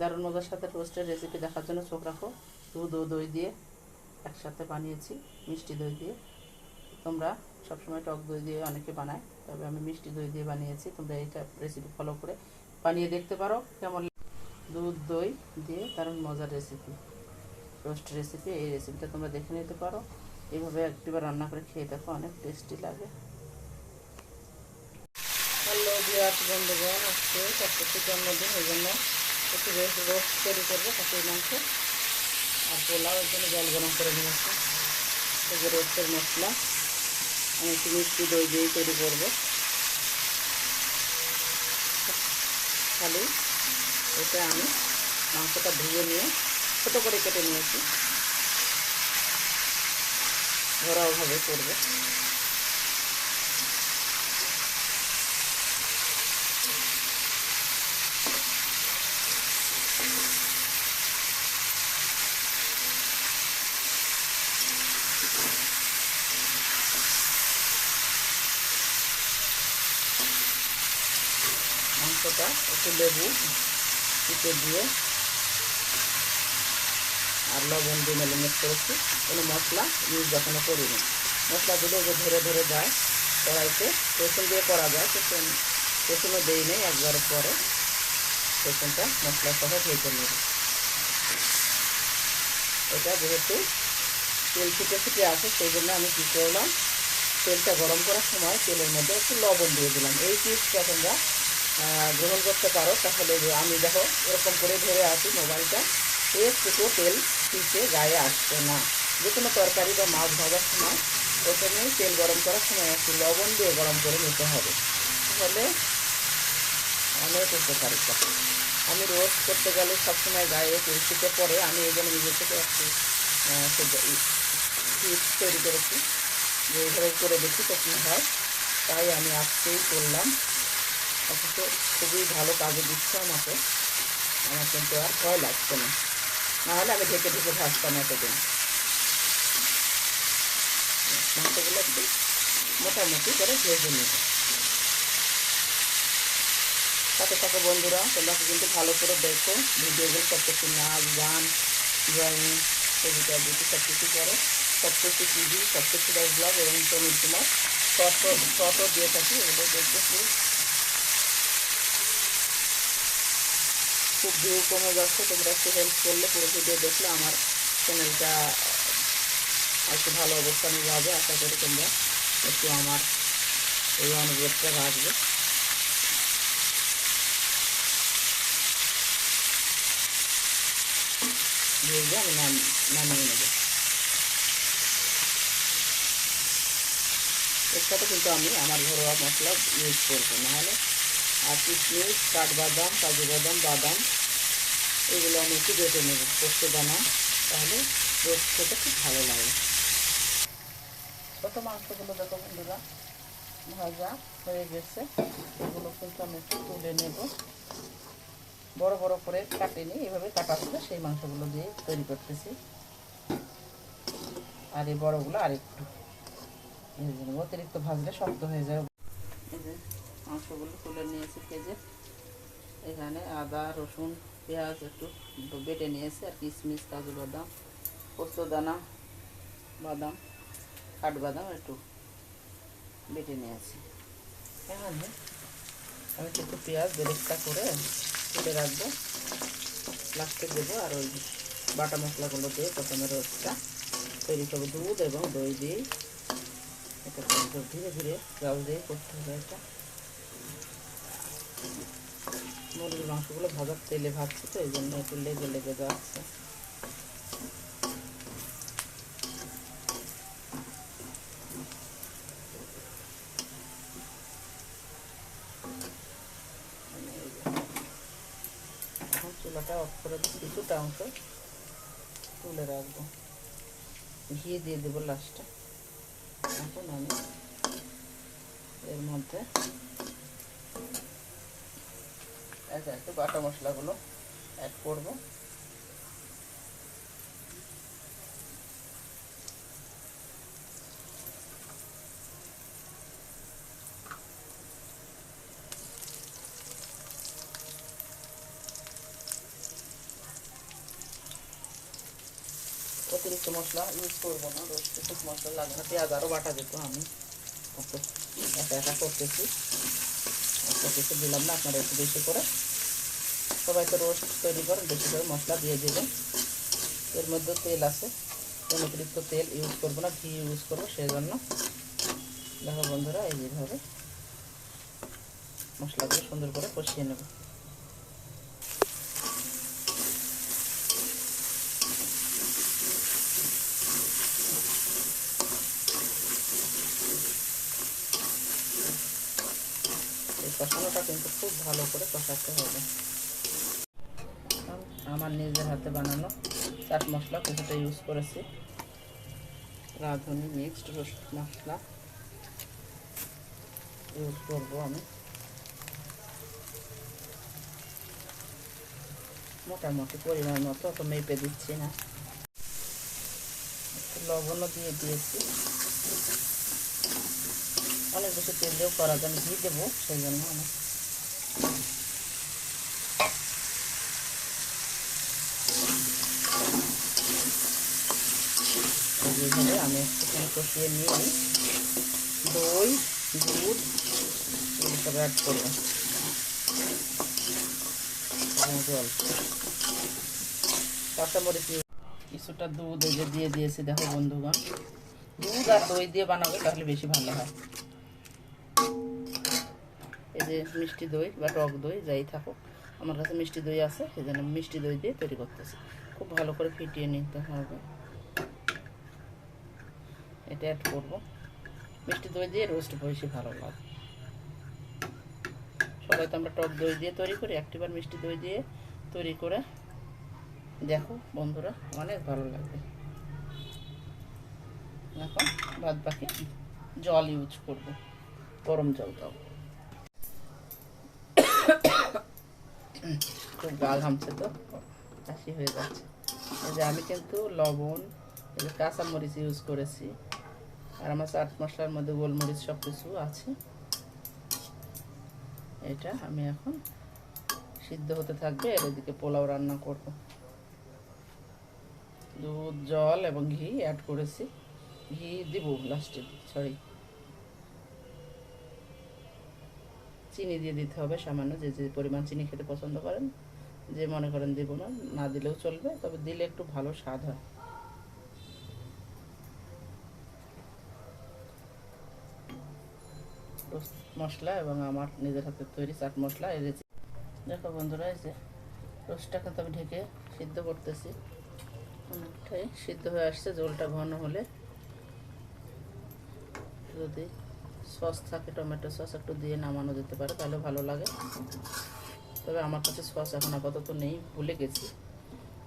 দারুণ মজার সাথে টোস্টের রেসিপি দেখার জন্য চোখ রাখো। দুধ ও দই দিয়ে একসাথে বানিয়েছি, মিষ্টি দই দিয়ে। তোমরা সবসময় টক দই দিয়ে অনেকে বানায়, তবে আমি মিষ্টি দই দিয়ে বানিয়েছি। তোমরা এইটা রেসিপি ফলো করে বানিয়ে দেখতে পারো কেমন দুধ, দই দিয়ে দারুণ মজার রেসিপি টোস্ট রেসিপি এই রেসিপিটা তোমরা দেখে নিতে পারো। এইভাবে একটিবার রান্না করে খেয়ে দেখো, অনেক টেস্টি লাগে। হ্যালো বিরাট আজকে জন্মদিন ওই জন্য একটু রোস্ট তৈরি করব খাসির মাংস আর পোলাও জন্য জল গরম করে নিয়েছি। এই যে রোস্টের মশলা, আমি একটু মিষ্টি দই দিয়েই তৈরি করব। খালি এটা আমি মাংসটা ধুয়ে নিয়ে ছোটো করে কেটে নিয়েছি। ঘরোয়াভাবে করব। মাংসটা একটু লেবু, চিপে দিয়ে, আর লবণ দিয়ে মেলিনেট করেছি। কোনো মশলা ইউজ এখনও করিনি। মশলা দিলে যে ধরে ধরে যায়, কড়াইতে। রসুন দিয়ে করা যায় তো রসুনও দেই নেই, একবার পরে রসুনটা মশলা সহ ভেজে নেব। এটা যেহেতু তেল ফুটে ফুটে আসে, সেই জন্য আমি কী করলাম, তেলটা গরম করার সময় তেলের মধ্যে একটু লবণ দিয়ে দিলাম। এই টিপসটা তোমরা গ্রহণ করতে পারো। তাহলে আমি দেখো, এরকম করে ধরে আসি মোবাইলটা, একটুকু তেল পিছিয়ে গায়ে আসছে না। যে কোনো তরকারি বা মাছ ভাজার সময় প্রথমেই তেল গরম করার সময় একটু লবণ দিয়ে গরম করে নিতে হবে। তাহলে অনেক উপকারিতা। আমি রোজ করতে গেলে সবসময় গায়ে তেল ছিটে পরে আমি এই জন্য নিজে থেকে একটু তৈরি করেছি। যে এইভাবে করে দেখি তো কী হয়। তাই আমি আজকেই করলাম। অথচ খুবই ভালো কাজে দিচ্ছে আমাকে। আমার কিন্তু আর ভয় লাগছে না। নাহলে আমি ঢেকে ঢেকে ভাজতাম এতদিন। মাংসগুলো একটু মোটামুটি করে ভেজে নেব। সাথে থাকো বন্ধুরা, তোমরা কিন্তু ভালো করে দেখো ভিডিওগুলো সব কিছু নাচ গান ড্রয়িং কবিতা বিটি সব কিছু করো। সব কিছু টিভি সব কিছু ব্লগ এবং তনুর কুমার শর্টও শর্টও দিয়ে থাকি, এগুলো দেখবে প্লিজ খুব ভিউ কমে যাচ্ছে, তোমরা একটু হেল্প করলে পুরো ভিডিও দেখলে আমার চ্যানেলটা একটু ভালো অবস্থানে যাবে, আশা করি তোমরা একটু আমার এই অনুরোধটা রাখবে। ভেজে আমি নামিয়ে নেব। এর সাথে কিন্তু আমি আমার ঘরোয়া মশলা ইউজ করব। নাহলে আর কিশমিশ, কাঠবাদাম, কাজু বাদাম বাদাম, এগুলো আমি একটু বেটে নেব পোস্ত দানা তাহলে রোস্ট খেতে খুব ভালো লাগে। ছোট মাংসগুলো দেখো বন্ধুরা, ভাজা হয়ে গেছে। এগুলো কিন্তু আমি একটু তুলে নেব। বড় বড় করে কাটিনি, এভাবে কাটা সেই মাংসগুলো দিয়ে তৈরি করতেছি। আর এই বড়গুলো আর একটু অতিরিক্ত ভাজলে শক্ত হয়ে যায় এই যে মাংসগুলো তুলে নিয়েছি ভেজে এখানে আদা, রসুন, পেঁয়াজ একটু বেটে নিয়েছি, আর কিশমিশ, কাজু বাদাম পোস্ত দানা, বাদাম কাঠবাদাম একটু বেটে নিয়েছি। এখানে আমি একটু পেঁয়াজ বেরেস্তা করে তুলে রাখব। লাস্টে দেবো আর ওই বাটা মশলাগুলো দিয়ে প্রথমে রোস্টটা তৈরি করব। দুধ এবং দই দিয়েই এটা ধীরে ধীরে জল দিয়ে করতে হবে এটা মুরগির মাংসগুলো ভাজার তেলে ভাজছি তো, এই জন্য একটু লেগে লেগে যাচ্ছে। চুলাটা অফ করে কিছুটা অংশ। তুলে রাখব। ঘি দিয়ে দেবো লাস্টে এখন আমি এর মধ্যে একে একে বাটা মশলাগুলো অ্যাড করব অতিরিক্ত মশলা, ইউজ করব না, রোস্টে খুব মশলা লাগে না, পেঁয়াজ আরও বাটা দিত আমি একা একা করতেছি। অত দিলাম না, আপনারা একটু বেশি করে। সবাই তো রোস্ট তৈরি করেন বেশি করে মশলা দিয়ে দেবেন। এর মধ্যে তেল আছে কোনো অতিরিক্ত তেল ইউজ করব না, ঘি ইউজ করব সেই জন্য দেখো বন্ধুরা, এই যেভাবে মশলাগুলো সুন্দর করে কষিয়ে নেব এই কষানোটা কিন্তু খুব ভালো করে কষাতে হবে। আমার নিজের হাতে বানানো চাট মশলা কিছুটা ইউজ করেছি। রাঁধুনি মিক্সড রসুন মশলা ইউজ করব আমি। মোটামুটি পরিমাণ মতো তো মেপে দিচ্ছি না। লবণও দিয়ে দিয়েছি। অনেক বেশি তেল দিয়েও করা যায় ঘি দেবো, সেই জন্য আমি এইভাবে আমি একটুখানি কষিয়ে নিয়ে দই, দুধ এগুলো সব অ্যাড করব কিছুটা দুধ এই যে দিয়ে দিয়েছি, দেখো বন্ধুগণ। দুধ আর দই দিয়ে বানাবে, তাহলে বেশি ভালো হয়। এই যে মিষ্টি দই বা টক দই, যাই থাকুক। আমার কাছে মিষ্টি দই আছে সেই জন্য মিষ্টি দই দিয়ে তৈরি করতেছি। খুব ভালো করে ফিটিয়ে নিতে হবে। এটা অ্যাড করব। মিষ্টি দই দিয়ে রোস্ট বেশি ভালো লাগে। সবাই তো আমরা টক দই দিয়ে তৈরি করি, একটিবার মিষ্টি দই দিয়ে তৈরি করে দেখো বন্ধুরা, অনেক ভালো লাগবে দেখো বাদ বাকি জল ইউজ করব, গরম জল দাও। খুব গা ঘামছে তো। কাশি হয়ে যাচ্ছে। এই যে আমি কিন্তু লবণ যে কাঁচামরিচ ইউজ করেছি। আর আমার চাট মশলার মধ্যে গোলমরিচ সব কিছু আছে। এটা আমি এখন সিদ্ধ হতে থাকবে, এর এদিকে পোলাও রান্না করব। দুধ, জল এবং ঘি অ্যাড করেছি। ঘি দিব লাস্টে সরি চিনি দিয়ে দিতে হবে, সামান্য যে যে পরিমাণ চিনি খেতে পছন্দ করেন, যে মনে করেন দিব না না দিলেও চলবে, তবে দিলে একটু ভালো স্বাদ হয়। মশলা এবং আমার নিজের হাতে তৈরি চাট মশলা, এই রেসিপি দেখো বন্ধুরা, এই যে রোস্টটা কিন্তু আমি ঢেকে সিদ্ধ করতেছি। অনেকটাই সিদ্ধ হয়ে আসছে, জলটা ঘন হলে যদি সস থাকে, টমেটো সস একটু দিয়ে নামানো যেতে পারে তাহলে ভালো লাগে। তবে আমার কাছে সস এখন আপাতত নেই, ভুলে গেছি।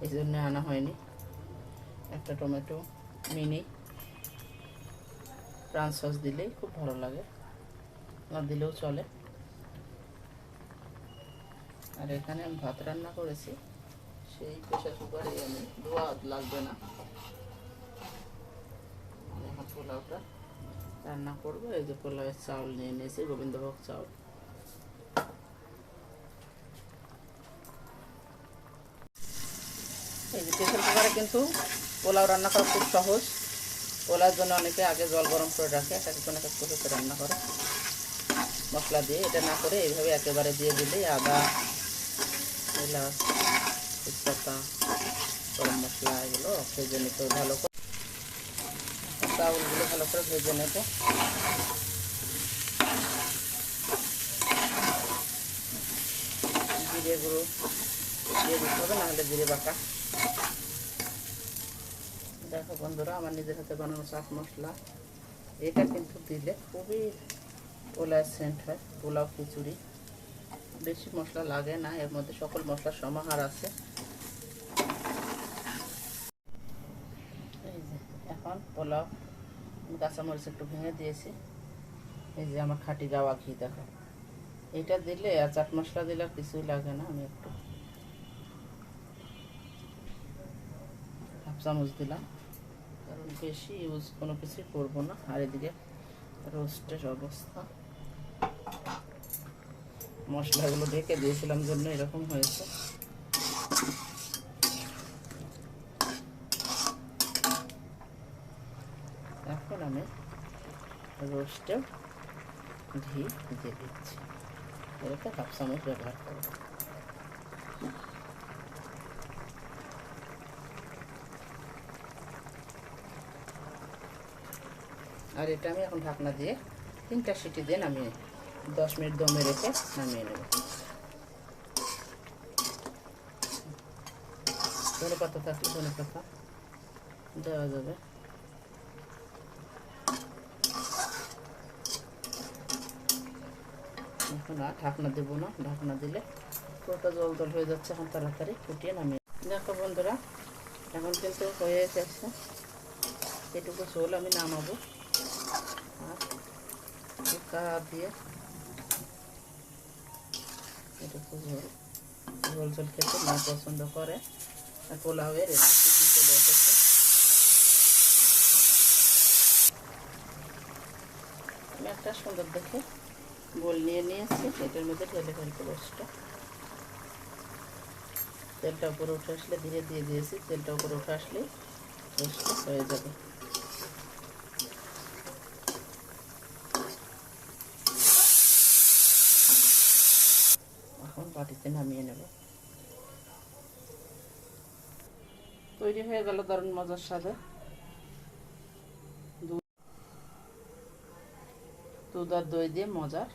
এই জন্য আনা হয়নি। একটা টমেটো মিনি প্রাণ সস দিলেই খুব ভালো লাগে। না দিলেও চলে। আর এখানে আমি ভাত রান্না করেছি। সেই প্রেশার কুকারে আমি ধোয়া লাগবে না। পোলাওটা। রান্না করব, এই যে পোলাওয়ের চাউল নিয়ে নিয়েছি, গোবিন্দভোগ চাউল। এই যে প্রেশার কুকারে কিন্তু পোলাও রান্না করা খুব সহজ। পোলার জন্য অনেকে আগে জল গরম করে রাখে এক একজন এক এক রান্না করে। মশলা দিয়ে এটা না করে এইভাবে একেবারে দিয়ে দিলে আদা, এলাচ, তেজপাতা, গরম মশলা এগুলো ভেজে নিতে ভালো করে চাউলগুলো ভালো করে ভেজে নেব। জিরে গুঁড়ো দিয়ে দিতে হবে, নাহলে জিরে বাটা। দেখো বন্ধুরা, আমার নিজের হাতে বানানো চাট মশলা। এটা কিন্তু দিলে খুবই পোলার সেন্ট হয়, পোলাও খিচুড়ি। বেশি মশলা লাগে না, এর মধ্যে সকল মশলার সমাহার আছে। এখন পোলাও কাঁচামরিচ একটু ভেঙে দিয়েছি। এই যে আমার খাঁটি গাওয়া ঘি, দেখো। এটা দিলে আর চাট মশলা দিলে কিছুই লাগে না, আমি একটু হাফ চামচ দিলাম। কারণ বেশি ইউজ কোনো কিছুই করব না। আর এদিকে রোস্টের অবস্থা। মশলাগুলো ঢেকে দিয়েছিলাম জন্য এরকম হয়েছে। রোস্টেও ঘি দিয়ে দিচ্ছি। এটাকে হাফ চামচ ব্যবহার করব। আর এটা আমি এখন ঢাকনা দিয়ে তিনটা সিটি দিয়ে নামিয়ে দশ মিনিট দমে রেখে নামিয়ে নেব। ধনে পাতা থাকলে ধনে পাতা দেওয়া যাবে। ঢাকনা দেবো না, ঢাকনা দিলে পুরোটা জল জল হয়ে যাচ্ছে এখন তাড়াতাড়ি ফুটিয়ে নামিয়ে। দেখো বন্ধুরা, এখন কিন্তু হয়ে এসেছে এটুকু ঝোল আমি নামাবো। আর ঢাকা দিয়ে এটুকু ঝোল। ঝোল ঝোল খেতে মা পছন্দ করে। আর এসেছে। আমি একটা সুন্দর দেখে গোল নিয়ে নিয়েছি, এটার মধ্যে ঢেলে ফেলব রোস্টটা তেলটা উপরে উঠে আসলে ধীরে দিয়ে দিয়েছি, তেলটা উপরে উঠে আসলে রোস্টটা হয়ে যাবে। এখন বাটিতে নামিয়ে নেব। তৈরি হয়ে গেল দারুণ মজার সাথে দুধ আর দই দিয়ে মজার।